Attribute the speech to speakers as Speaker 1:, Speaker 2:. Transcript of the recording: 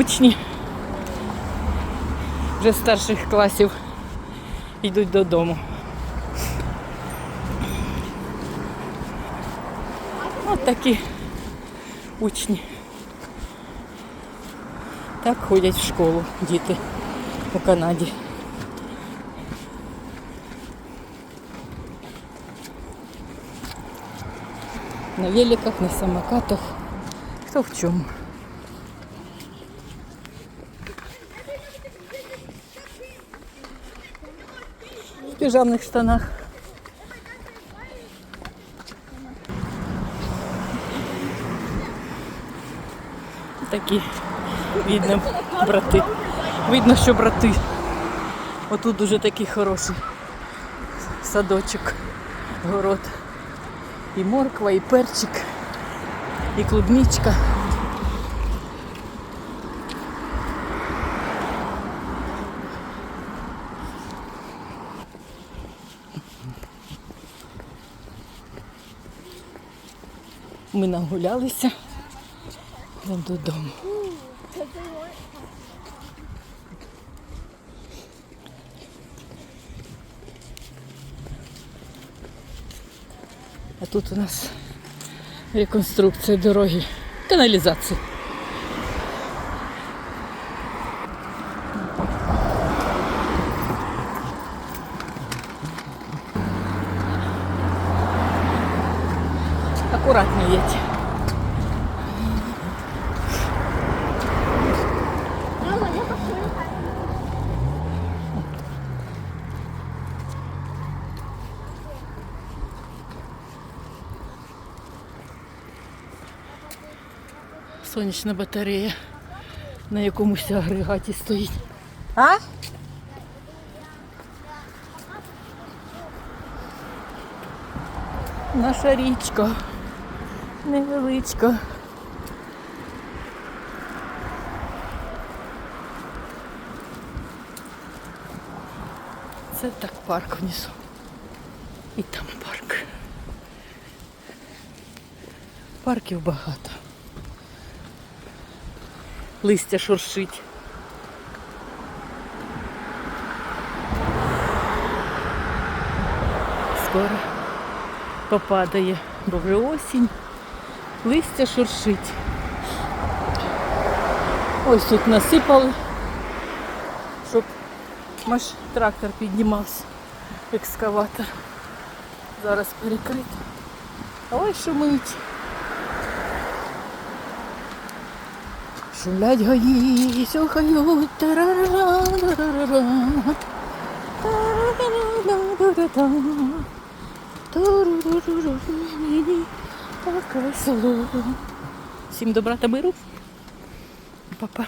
Speaker 1: учні вже старших класів йдуть додому. От такі учні. Так ходять в школу діти у Канаді. На великах, на самокатах. Хто в чому. Піжамних штанах. Такі видно брати. Видно, що брати. Отут дуже такий хороший садочок, город. І морква, і перчик, і клубничка. Ми нагулялися Йдемо додому. А тут у нас реконструкція дороги, каналізації. Аккуратно едь. Сонячна батарея на якомусь агрегаті стоїть. А? Наша річка. Невеличка. Це так парк внизу. І там парк. Парків багато. Листя шуршить. Скоро попадає, бо вже осінь. Листя шуршить. Ось тут насипали, щоб наш трактор піднімався, екскаватор. Зараз перекрито. А ось шумить. Шумлять гаї, сьохають, тарарара, тарарара, тарарара, мені так Всім добра та миру. Па-па.